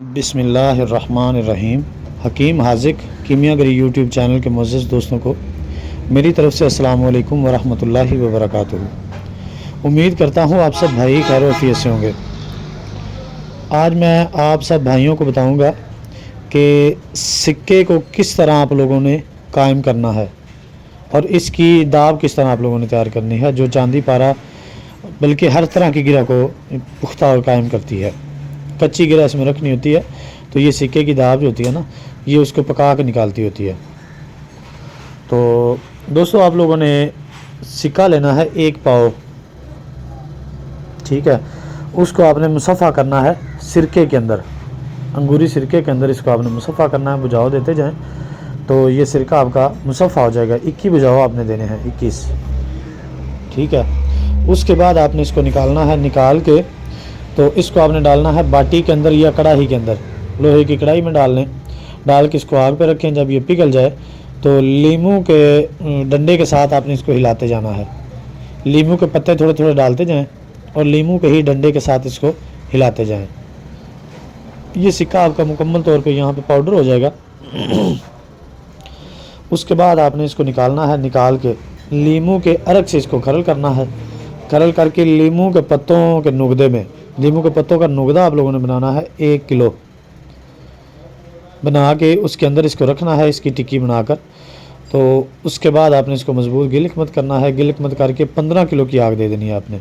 بسم اللہ الرحمن الرحیم۔ حکیم حاذق، کیمیا گری یوٹیوب چینل کے معزز دوستوں کو میری طرف سے السلام علیکم ورحمۃ اللہ وبرکاتہ۔ امید کرتا ہوں آپ سب بھائی خیر و عافیت سے ہوں گے۔ آج میں آپ سب بھائیوں کو بتاؤں گا کہ سکے کو کس طرح آپ لوگوں نے قائم کرنا ہے اور اس کی داب کس طرح آپ لوگوں نے تیار کرنی ہے، جو چاندی پارا بلکہ ہر طرح کی گرہ کو پختہ اور قائم کرتی ہے۔ کچی گرہ اس میں رکھنی ہوتی ہے، تو یہ سکے کی داب جو ہوتی ہے نا، یہ اس کو پکا کے نکالتی ہوتی ہے۔ تو دوستو، آپ لوگوں نے سکہ لینا ہے ایک پاؤ۔ ٹھیک ہے۔ اس کو آپ نے مصفہ کرنا ہے سرکے کے اندر۔ انگوری سرکے کے اندر اس کو آپ نے مصفہ کرنا ہے، بجاؤ دیتے جائیں۔ تو یہ سرکہ آپ کا مصفہ ہو جائے گا۔ اکی بجاؤ آپ نے دینے ہیں، اکیس۔ ٹھیک ہے۔ اس کے بعد آپ نے اس کو نکالنا ہے نکال کے تو اس کو آپ نے ڈالنا ہے باٹی کے اندر یا کڑاہی کے اندر۔ لوہے کی کڑاہی میں ڈال لیں ڈال کے اس کو آگ پہ رکھیں۔ جب یہ پگھل جائے تو لیمو کے ڈنڈے کے ساتھ آپ نے اس کو ہلاتے جانا ہے۔ لیمو کے پتے تھوڑے تھوڑے ڈالتے جائیں اور لیمو کے ہی ڈنڈے کے ساتھ اس کو ہلاتے جائیں۔ یہ سکہ آپ کا مکمل طور پہ یہاں پہ پاؤڈر ہو جائے گا۔ اس کے بعد آپ نے اس کو نکالنا ہے، نکال کے لیمو کے ارک سے اس کو کھرل کرنا ہے۔ کھرل کر کے لیمو کے پتوں کے نگدے میں لیمو کے پتوں کا نگدہ آپ لوگوں نے بنانا ہے ایک کلو۔ بنا کے اس کے اندر اس کو رکھنا ہے، اس کی ٹکی بنا کر۔ تو اس کے بعد آپ نے اس کو مضبوط گلک مت کرنا ہے۔ گلک مت کر کے پندرہ کلو کی آگ دے دینی ہے آپ نے۔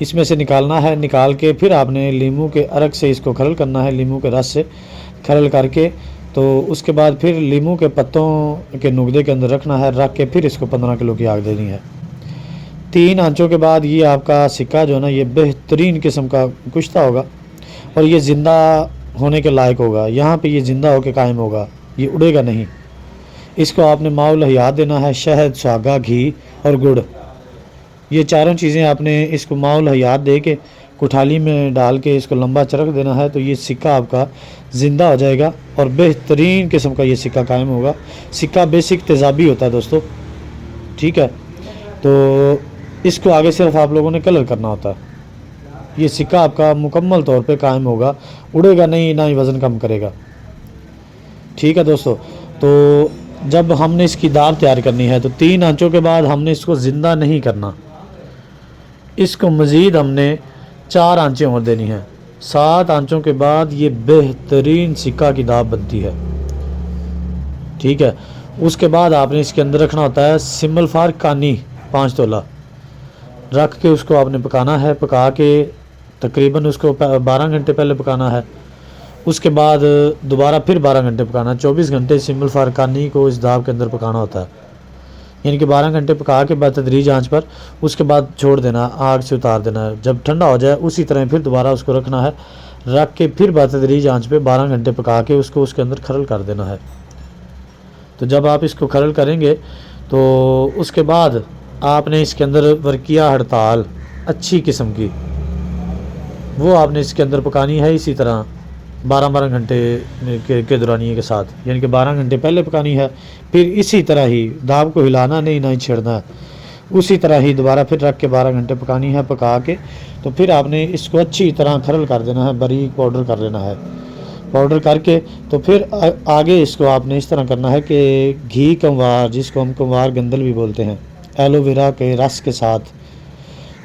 اس میں سے نکالنا ہے، نکال کے پھر آپ نے لیمو کے ارک سے اس کو کھرل کرنا ہے لیمو کے رس سے کھرل کر کے۔ تو اس کے بعد پھر لیمو کے پتوں کے نگدے کے اندر رکھنا ہے، رکھ کے پھر اس کو پندرہ کلو کی آگ دینی ہے۔ تین آنچوں کے بعد یہ آپ کا سکہ جو ہے نا، یہ بہترین قسم کا کشتہ ہوگا اور یہ زندہ ہونے کے لائق ہوگا۔ یہاں پہ یہ زندہ ہو کے قائم ہوگا۔ یہ اڑے گا نہیں۔ اس کو آپ نے ماؤ لہیات دینا ہے، شہد، ساگا، گھی اور گڑ۔ یہ چاروں چیزیں آپ نے اس کو ماؤ لہیات دے کے کٹھالی میں ڈال کے اس کو لمبا چرک دینا ہے تو یہ سکہ آپ کا زندہ ہو جائے گا اور بہترین قسم کا یہ سکہ قائم ہوگا۔ سکہ بیسک تیزابی ہوتا ہے دوستو۔ ٹھیک ہے۔ تو اس کو آگے صرف آپ لوگوں نے کلر کرنا ہوتا ہے۔ یہ سکہ آپ کا مکمل طور پہ قائم ہوگا۔ اڑے گا نہیں، نہ ہی وزن کم کرے گا۔ ٹھیک ہے دوستو، تو جب ہم نے اس کی دار تیار کرنی ہے، تو تین آنچوں کے بعد ہم نے اس کو زندہ نہیں کرنا۔ اس کو مزید ہم نے چار آنچیں اور دینی ہیں۔ سات آنچوں کے بعد یہ بہترین سکہ کی داب بنتی ہے۔ ٹھیک ہے، اس کے بعد آپ نے اس کے اندر رکھنا ہوتا ہے سمل فار کانی، پانچ تولہ۔ رکھ کے اس کو آپ نے پکانا ہے، پکا کے تقریباً اس کو بارہ گھنٹے پہلے پکانا ہے۔ اس کے بعد دوبارہ پھر بارہ گھنٹے پکانا ہے چوبیس گھنٹے سمل فارکانی کو اس داب کے اندر پکانا ہوتا ہے۔ یعنی کہ بارہ گھنٹے پکا کے بعد تدریج آنچ پر اس کے بعد چھوڑ دینا، آگ سے اتار دینا۔ ہے جب ٹھنڈا ہو جائے اسی طرح پھر دوبارہ اس کو رکھنا ہے۔ رکھ کے پھر بعد تدریج آنچ پہ بارہ گھنٹے پکا کے اس کو اس کے اندر کھرل کر دینا ہے۔ تو جب آپ اس کو کھرل کریں گے تو اس کے بعد آپ نے اس کے اندر ورکیہ ہڑتال، اچھی قسم کی۔ وہ آپ نے اس کے اندر پکانی ہے اسی طرح بارہ بارہ گھنٹے کے دورانیے کے ساتھ۔ یعنی کہ بارہ گھنٹے پہلے پکانی ہے، پھر اسی طرح ہی داب کو ہلانا نہیں، نہ ہی چھیڑنا۔ ہے اسی طرح ہی دوبارہ پھر رکھ کے بارہ گھنٹے پکانی ہے، پکا کے تو پھر آپ نے اس کو اچھی طرح کھرل کر دینا ہے، باریک پاؤڈر کر لینا ہے۔ پاؤڈر کر کے تو پھر آگے اس کو آپ نے اس طرح کرنا ہے کہ گھی کموار، جس کو ہم کموار گندل بھی بولتے ہیں۔ ایلو ویرا کے رس کے ساتھ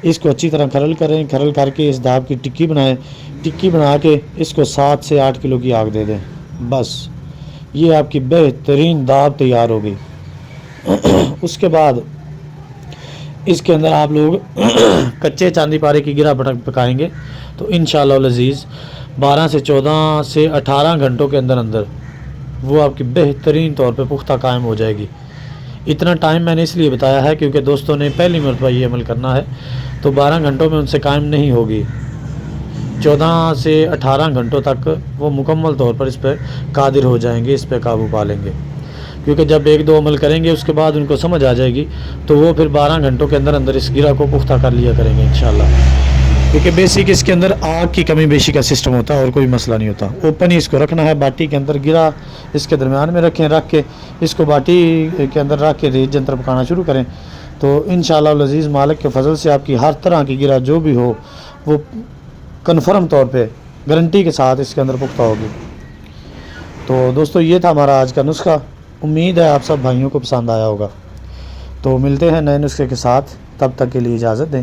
اس کو اچھی طرح کھرل کریں، کھرل کر کے اس داب کی ٹکی بنائیں۔ ٹکی بنا کے اس کو سات سے آٹھ کلو کی آگ دے دیں۔ بس، یہ آپ کی بہترین داب تیار ہو گئی۔ اس کے بعد اس کے اندر آپ لوگ کچے چاندی پارے کی گرہ پکائیں گے۔ تو انشاءاللہ العزیز، بارہ سے چودہ سے اٹھارہ گھنٹوں کے اندر اندر وہ آپ کی بہترین طور پہ پختہ قائم ہو جائے گی۔ اتنا ٹائم میں نے اس لیے بتایا ہے کیونکہ دوستوں نے پہلی مرتبہ یہ عمل کرنا ہے تو بارہ گھنٹوں میں ان سے قائم نہیں ہوگی۔ چودہ سے اٹھارہ گھنٹوں تک وہ مکمل طور پر اس پہ قادر ہو جائیں گے، اس پہ قابو پا لیں گے۔ کیونکہ جب ایک دو عمل کریں گے، اس کے بعد ان کو سمجھ آ جائے گی، تو وہ پھر بارہ گھنٹوں کے اندر اندر اس گرہ کو پختہ کر لیا کریں گے انشاءاللہ۔ کیونکہ بیسک اس کے اندر آگ کی کمی بیشی کا سسٹم ہوتا ہے اور کوئی مسئلہ نہیں ہوتا۔ اوپن ہی اس کو رکھنا ہے، باٹی کے اندر گرا، اس کے درمیان میں رکھیں، رکھ کے اس کو باٹی کے اندر رکھ کے ریت جنتر پکانا شروع کریں۔ تو انشاءاللہ العزیز اللہ مالک کے فضل سے آپ کی ہر طرح کی گرا جو بھی ہو، وہ کنفرم طور پہ گارنٹی کے ساتھ اس کے اندر پختہ ہوگی۔ تو دوستو، یہ تھا ہمارا آج کا نسخہ۔ امید ہے آپ سب بھائیوں کو پسند آیا ہوگا۔ تو ملتے ہیں نئے نسخے کے ساتھ۔ تب تک کے لیے اجازت دیں۔